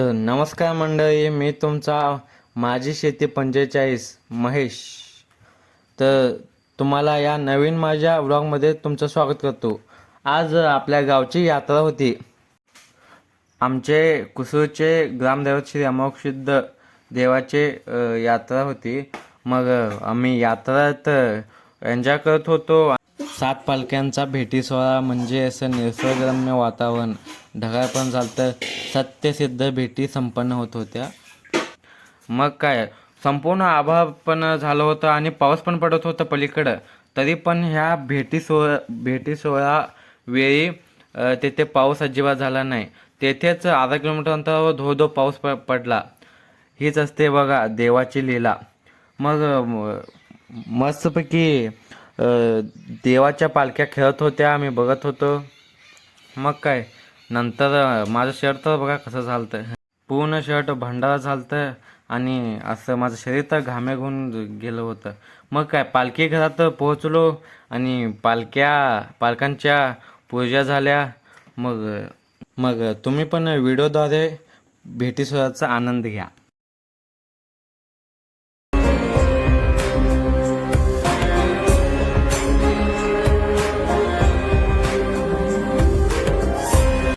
तर नमस्कार मंडळी मी तुमचा माझी शेती पंचेचाळीस महेश. तर तुम्हाला या नवीन माझ्या व्लॉगमध्ये तुमचं स्वागत करतो. आज आपल्या गावची यात्रा होती. आमचे कुसूरचे ग्रामदैवत श्री अमोक्षिद्ध देवाचे यात्रा होती. मग आम्ही यात्रात एन्जॉय करत होतो. सात पालख्यांचा भेटी सोहळा म्हणजे असं निसर्गरम्य वातावरण. ढगाळ पण झालं सत्यसिद्ध भेटी संपन्न होत होत्या. मग काय? संपूर्ण आभाळ पण झालं होतं आणि पाऊस पण पडत होता पलीकडं. तरी पण ह्या भेटी सोहळा भेटी सोहळा वेळी तेथे पाऊस अजिबात झाला नाही. तेथेच अर्धा किलोमीटर अंतरावर धो धो पाऊस प पडला. हीच असते बघा देवाची लीला. मग मस्तपैकी देवाच्या पालख्या खेळत होत्या आम्ही बघत होतो. मग काय? नंतर माझं शर्ट तर बघा कसं झालतं पूर्ण शर्ट भंडारा झालतं आणि असं माझं शरीर तर घामे घेऊन गेलं होतं. मग काय पालखी घरात पोहोचलो आणि पालख्या पालकांच्या पूजा झाल्या. मग मग तुम्ही पण व्हिडिओद्वारे भेटी आनंद घ्या.